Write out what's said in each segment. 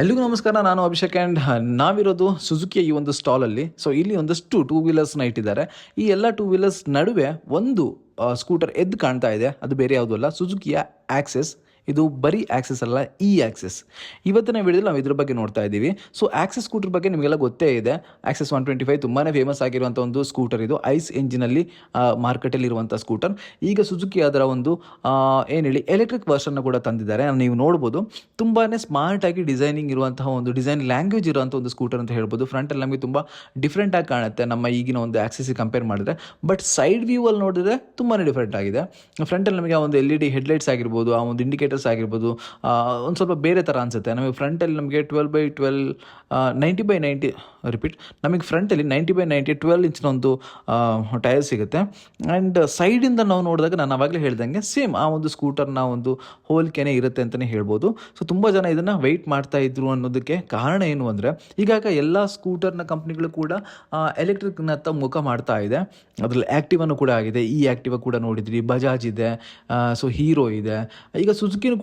ಎಲ್ಲಿಗೂ ನಮಸ್ಕಾರ, ನಾನು ಅಭಿಷೇಕ್ ಆ್ಯಂಡ್ ನಾವಿರೋದು ಸುಜುಕಿಯ ಈ ಒಂದು ಸ್ಟಾಲಲ್ಲಿ ಸೊ ಇಲ್ಲಿ ಒಂದಷ್ಟು ಟೂ ವೀಲರ್ಸ್ನ ಇಟ್ಟಿದ್ದಾರೆ. ಈ ಎಲ್ಲ ಟೂ ವೀಲರ್ಸ್ ನಡುವೆ ಒಂದು ಸ್ಕೂಟರ್ ಎದ್ದು ಕಾಣ್ತಾ ಇದೆ. ಅದು ಬೇರೆ ಯಾವುದೂ ಅಲ್ಲ, ಸುಜುಕಿಯ ಆಕ್ಸೆಸ್ ಇದು ಬರೀ ಆಕ್ಸೆಸ್ ಅಲ್ಲ ಇ ಆಕ್ಸೆಸ್ ಇವತ್ತಿನ ವಿಡಿಯೋದಲ್ಲಿ ನಾವು ಇದ್ರ ಬಗ್ಗೆ ನೋಡ್ತಾ ಇದ್ದೀವಿ. ಸೊ ಆಕ್ಸೆಸ್ ಸ್ಕೂಟರ್ ಬಗ್ಗೆ ನಿಮಗೆಲ್ಲ ಗೊತ್ತೇ ಇದೆ. ಆಕ್ಸೆಸ್ ಒನ್ ಟ್ವೆಂಟಿ ಫೈವ್ ತುಂಬಾ ಫೇಮಸ್ ಆಗಿರುವಂಥ ಒಂದು ಸ್ಕೂಟರ್ ಇದು. ಐಸ್ ಎಂಜಿನಲ್ಲಿ ಮಾರ್ಕೆಟಲ್ಲಿ ಇರುವಂಥ ಸ್ಕೂಟರ್ ಈಗ ಸುಜುಕಿ ಅದರ ಒಂದು ಏನು ಹೇಳಿ ಎಲೆಕ್ಟ್ರಿಕ್ ವರ್ಷನ್ನ ಕೂಡ ತಂದಿದ್ದಾರೆ. ನೀವು ನೋಡ್ಬೋದು. ತುಂಬಾ ಸ್ಮಾರ್ಟಾಗಿ ಡಿಸೈನಿಂಗ್ ಇರುವಂತಹ ಒಂದು ಡಿಸೈನ್ ಲ್ಯಾಂಗ್ವೇಜ್ ಇರುವಂಥ ಒಂದು ಸ್ಕೂಟರ್ ಅಂತ ಹೇಳ್ಬೋದು. ಫ್ರಂಟಲ್ಲಿ ನಮಗೆ ತುಂಬ ಡಿಫ್ರೆಂಟ್ ಆಗಿ ಕಾಣುತ್ತೆ ನಮ್ಮ ಈಗಿನ ಒಂದು ಆಕ್ಸೆಸ್ಗೆ ಕಂಪೇರ್ ಮಾಡಿದ್ರೆ. ಬಟ್ ಸೈಡ್ ವ್ಯೂ ಅಲ್ಲಿ ನೋಡಿದ್ರೆ ತುಂಬಾ ಡಿಫ್ರೆಂಟ್ ಆಗಿದೆ. ಫ್ರಂಟಲ್ಲಿ ನಮಗೆ ಒಂದು ಎಲ್ ಇ ಡಿ ಹೆಡ್ಲೈಟ್ಸ್ ಆಗಿರ್ಬೋದು, ಆ ಒಂದು ಇಂಡಿಕೇಟರ್ಸ್ ಆಗಿರ್ಬೋದು ಒಂದು ಸ್ವಲ್ಪ ಬೇರೆ ಥರ ಅನಿಸುತ್ತೆ. ನಮಗೆ ಫ್ರಂಟಲ್ಲಿ ನಮಗೆ twelve by twelve ninety by ninety repeat ನಮಗೆ ಫ್ರಂಟಲ್ಲಿ ನೈಂಟಿ ಬೈ ನೈಂಟಿ ಟ್ವೆಲ್ ಇಂಚಿನ ಒಂದು ಟೈರ್ ಸಿಗುತ್ತೆ. ಆ್ಯಂಡ್ ಸೈಡಿಂದ ನಾವು ನೋಡಿದಾಗ ನಾನು ಆವಾಗಲೇ ಹೇಳ್ದಂಗೆ ಸೇಮ್ ಆ ಒಂದು ಸ್ಕೂಟರ್ನ ಒಂದು ಹೋಲಿಕೆನೇ ಇರುತ್ತೆ ಅಂತಲೇ ಹೇಳ್ಬೋದು. ಸೊ ತುಂಬ ಜನ ಇದನ್ನು ವೆಯ್ಟ್ ಮಾಡ್ತಾ ಇದ್ರು ಅನ್ನೋದಕ್ಕೆ ಕಾರಣ ಏನು ಅಂದರೆ, ಈಗಾಗ ಎಲ್ಲ ಸ್ಕೂಟರ್ನ ಕಂಪ್ನಿಗಳು ಕೂಡ ಎಲೆಕ್ಟ್ರಿಕ್ನತ್ತ ಮುಖ ಮಾಡ್ತಾ ಇದೆ. ಅದರಲ್ಲಿ ಆ್ಯಕ್ಟಿವನ್ನು ಕೂಡ ಆಗಿದೆ. ಈ ಆ್ಯಕ್ಟಿವ ಕೂಡ ನೋಡಿದ್ರಿ. ಬಜಾಜ್ ಇದೆ. ಸೊ ಹೀರೋ ಇದೆ. ಈಗ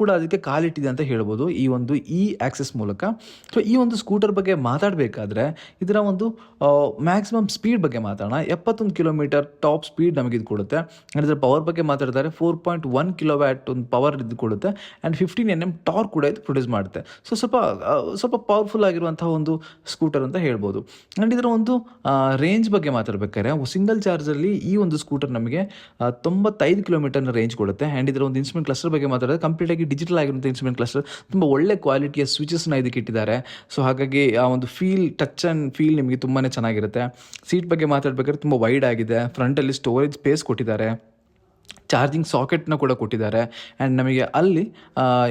ಕೂಡ ಅದಕ್ಕೆ ಕಾಲಿಟ್ಟಿದೆ ಅಂತ ಹೇಳ್ಬೋದು. ಈ ಒಂದು ಇ ಆಕ್ಸೆಸ್ ಮೂಲಕ. ಸೊ ಈ ಒಂದು ಸ್ಕೂಟರ್ ಬಗ್ಗೆ ಮಾತಾಡಬೇಕಾದ್ರೆ ಇದರ ಒಂದು ಮ್ಯಾಕ್ಸಿಮಮ್ ಸ್ಪೀಡ್ ಬಗ್ಗೆ ಮಾತಾಡೋಣ. ಎಪ್ಪತ್ತೊಂದು ಕಿಲೋಮೀಟರ್ ಟಾಪ್ ಸ್ಪೀಡ್ ನಮಗೆ ಇದು ಕೊಡುತ್ತೆ. ಆ್ಯಂಡ್ ಇದರ ಪವರ್ ಬಗ್ಗೆ ಮಾತಾಡಿದರೆ four point one kilo watt ಒಂದು ಪವರ್ ಇದು ಕೊಡುತ್ತೆ. And fifteen N M torque ಕೂಡ ಇದು ಪ್ರೊಡ್ಯೂಸ್ ಮಾಡುತ್ತೆ. ಸೊ ಸ್ವಲ್ಪ ಸ್ವಲ್ಪ ಪವರ್ಫುಲ್ ಆಗಿರುವಂತಹ ಒಂದು ಸ್ಕೂಟರ್ ಅಂತ ಹೇಳ್ಬೋದು. ಆ್ಯಂಡ್ ಇದರ ಒಂದು ರೇಂಜ್ ಬಗ್ಗೆ ಮಾತಾಡ್ಬೇಕಾದ್ರೆ ಸಿಂಗಲ್ ಚಾರ್ಜಲ್ಲಿ ಈ ಒಂದು ಸ್ಕೂಟರ್ ನಮಗೆ ತೊಂಬತ್ತೈದು ಕಿಲೋಮೀಟರ್ನ ರೇಂಜ್ ಕೊಡುತ್ತೆ. ಆ್ಯಂಡ್ ಇದರ ಒಂದು ಇನ್ಸ್ಟ್ರೂಮೆಂಟ್ ಕ್ಲಸ್ಟರ್ ಬಗ್ಗೆ ಮಾತಾಡಿದ್ರೆ ಕಂಪ್ಲೀಟಾಗಿ ಡಿಜಿಟಲ್ ಆಗಿರುವಂಥ ಇನ್ಸ್ಟ್ರೂಮೆಂಟ್ ಕ್ಲಸ್ಟರ್ ತುಂಬ ಒಳ್ಳೆ ಕ್ವಾಲಿಟಿಯ ಸ್ವಿಚಸ್ನ ಇದಕ್ಕೆ ಇಟ್ಟಿದ್ದಾರೆ. ಸೊ ಹಾಗಾಗಿ ಆ ಒಂದು ಫೀಲ್ ಟಚ್ ಆ್ಯಂಡ್ ಫೀಲ್ ನಿಮಗೆ ತುಂಬಾ ಚೆನ್ನಾಗಿರುತ್ತೆ. ಸೀಟ್ ಬಗ್ಗೆ ಮಾತಾಡ್ಬೇಕಾದ್ರೆ ತುಂಬ ವೈಡ್ ಆಗಿದೆ. ಫ್ರಂಟಲ್ಲಿ ಸ್ಟೋರೇಜ್ ಸ್ಪೇಸ್ ಕೊಟ್ಟಿದ್ದಾರೆ. ಚಾರ್ಜಿಂಗ್ ಸಾಕೆಟ್ನ ಕೂಡ ಕೊಟ್ಟಿದ್ದಾರೆ. ಆ್ಯಂಡ್ ನಮಗೆ ಅಲ್ಲಿ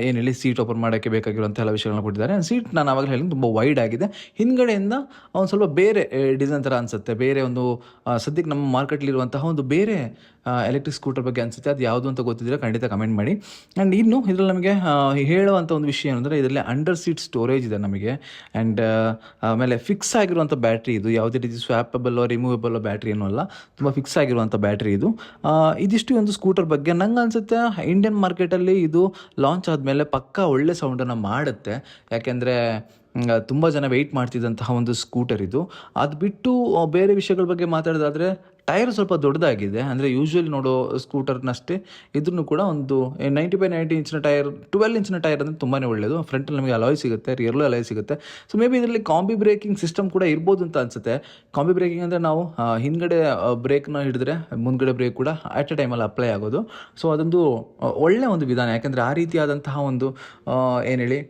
ಏನು ಹೇಳಿ ಸೀಟ್ ಓಪನ್ ಮಾಡೋಕ್ಕೆ ಬೇಕಾಗಿರುವಂಥ ಎಲ್ಲ ವಿಷಯಗಳನ್ನ ಕೊಟ್ಟಿದ್ದಾರೆ. ಆ್ಯಂಡ್ ಸೀಟ್ ನಾನು ಆವಾಗಲೇ ಹೇಳಿ ತುಂಬ ವೈಡ್ ಆಗಿದೆ. ಹಿಂದ್ಗಡೆಯಿಂದ ಒಂದು ಸ್ವಲ್ಪ ಬೇರೆ ಡಿಸೈನ್ ಥರ ಅನಿಸುತ್ತೆ. ಬೇರೆ ಒಂದು ಸದ್ಯಕ್ಕೆ ನಮ್ಮ ಮಾರ್ಕೆಟ್ಲಿರುವಂತಹ ಒಂದು ಬೇರೆ ಎಲೆಕ್ಟ್ರಿಕ್ ಸ್ಕೂಟರ್ ಬಗ್ಗೆ ಅನಿಸುತ್ತೆ. ಅದು ಯಾವುದು ಅಂತ ಗೊತ್ತಿದ್ರೆ ಖಂಡಿತ ಕಮೆಂಟ್ ಮಾಡಿ. ಆ್ಯಂಡ್ ಇನ್ನು ಇದರಲ್ಲಿ ನಮಗೆ ಹೇಳುವಂಥ ಒಂದು ವಿಷಯ ಏನಂದರೆ ಇದರಲ್ಲಿ ಅಂಡರ್ ಸೀಟ್ ಸ್ಟೋರೇಜ್ ಇದೆ ನಮಗೆ. ಆ್ಯಂಡ್ ಆಮೇಲೆ ಫಿಕ್ಸ್ ಆಗಿರುವಂಥ ಬ್ಯಾಟ್ರಿ ಇದು. ಯಾವುದೇ ರೀತಿ ಸ್ವ್ಯಾಪಬಲ್ ರಿಮೂವೇಬಲ್ ಬ್ಯಾಟ್ರಿ ಏನೂ ಅಲ್ಲ. ತುಂಬ ಫಿಕ್ಸ್ ಆಗಿರುವಂಥ ಬ್ಯಾಟ್ರಿ ಇದು. ಇದಿಷ್ಟು ಒಂದು ಸ್ಕೂಟರ್ ಬಗ್ಗೆ ನಂಗೆ ಅನಿಸುತ್ತೆ ಇಂಡಿಯನ್ ಮಾರ್ಕೆಟಲ್ಲಿ ಇದು ಲಾಂಚ್ ಆದಮೇಲೆ ಪಕ್ಕಾ ಒಳ್ಳೆ ಸೌಂಡನ್ನು ಮಾಡುತ್ತೆ. ಯಾಕೆಂದರೆ ತುಂಬ ಜನ ವೆಯ್ಟ್ ಮಾಡ್ತಿದ್ದಂತಹ ಒಂದು ಸ್ಕೂಟರ್ ಇದು. ಅದು ಬಿಟ್ಟು, ಬೇರೆ ವಿಷಯಗಳ ಬಗ್ಗೆ ಮಾತಾಡೋದಾದರೆ ಟೈರ್ ಸ್ವಲ್ಪ ದೊಡ್ಡದಾಗಿದೆ. ಅಂದರೆ ಯೂಶ್ವಲಿ ನೋಡೋ ಸ್ಕೂಟರ್ನಷ್ಟೇ. ಇದ್ರೂ ಕೂಡ ಒಂದು ನೈಂಟಿ ಬೈ ನೈಂಟಿ ಇಂಚಿನ ಟೈರ್ ಟ್ವೆಲ್ ಇಂಚಿನ ಟೈರ್ ಅಂದರೆ ತುಂಬಾ ಒಳ್ಳೆಯದು ಫ್ರಂಟಲ್ಲಿ ನಮಗೆ ಅಲಾಯ್ ಸಿಗುತ್ತೆ ರಿಯರ್ಲು ಅಲಾಯ್ ಸಿಗುತ್ತೆ. ಸೊ ಮೇ ಬಿ ಇದರಲ್ಲಿ ಕಾಂಬಿ ಬ್ರೇಕಿಂಗ್ ಸಿಸ್ಟಮ್ ಕೂಡ ಇರ್ಬೋದು ಅಂತ ಅನಿಸುತ್ತೆ. ಕಾಂಬಿ ಬ್ರೇಕಿಂಗ್ ಅಂದರೆ ನಾವು ಹಿಂದ್ಗಡೆ ಬ್ರೇಕ್ನ ಹಿಡಿದ್ರೆ, ಮುಂದ್ಗಡೆ ಬ್ರೇಕ್ ಕೂಡ ಅಟ್ ಎ ಟೈಮಲ್ಲಿ ಅಪ್ಲೈ ಆಗೋದು. ಸೊ ಅದೊಂದು ಒಳ್ಳೆಯ ಒಂದು ವಿಧಾನ. ಯಾಕೆಂದರೆ ಆ ರೀತಿಯಾದಂತಹ ಒಂದು ಏನು ಹೇಳಿ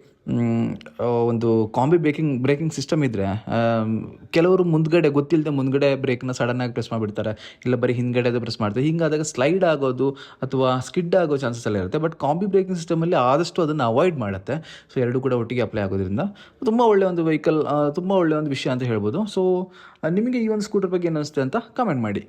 ಒಂದು ಕಾಂಬಿ ಬ್ರೇಕಿಂಗ್ ಬ್ರೇಕಿಂಗ್ ಸಿಸ್ಟಮ್ ಇದ್ದರೆ ಕೆಲವರು ಮುಂದ್ಗಡೆ ಗೊತ್ತಿಲ್ಲದೆ ಮುಂದ್ಗಡೆ ಬ್ರೇಕ್ನ ಸಡನ್ನಾಗಿ ಪ್ರೆಸ್ ಮಾಡಿಬಿಡ್ತಾರೆ. ಇಲ್ಲ ಬರೀ ಹಿಂದ್ಗಡೆ ಪ್ರೆಸ್ ಮಾಡ್ತಾರೆ. ಹಿಂಗಾದಾಗ ಸ್ಲೈಡ್ ಆಗೋದು ಅಥವಾ ಸ್ಕಿಡ್ ಆಗೋ ಚಾನ್ಸಸ್ ಎಲ್ಲ ಇರುತ್ತೆ. ಬಟ್ ಕಾಂಬಿ ಬ್ರೇಕಿಂಗ್ ಸಿಸ್ಟಮಲ್ಲಿ ಆದಷ್ಟು ಅದನ್ನು ಅವಾಯ್ಡ್ ಮಾಡುತ್ತೆ. ಸೊ ಎರಡು ಕೂಡ ಒಟ್ಟಿಗೆ ಅಪ್ಲೈ ಆಗೋದ್ರಿಂದ ತುಂಬ ಒಳ್ಳೆಯ ಒಂದು ವೆಹಿಕಲ್ ತುಂಬ ಒಳ್ಳೆಯ ಒಂದು ವಿಷಯ ಅಂತ ಹೇಳ್ಬೋದು. ಸೊ ನಿಮಗೆ ಈ ಒಂದು ಸ್ಕೂಟರ್ ಬಗ್ಗೆ ಏನು ಅನಿಸುತ್ತೆ ಅಂತ ಕಮೆಂಟ್ ಮಾಡಿ.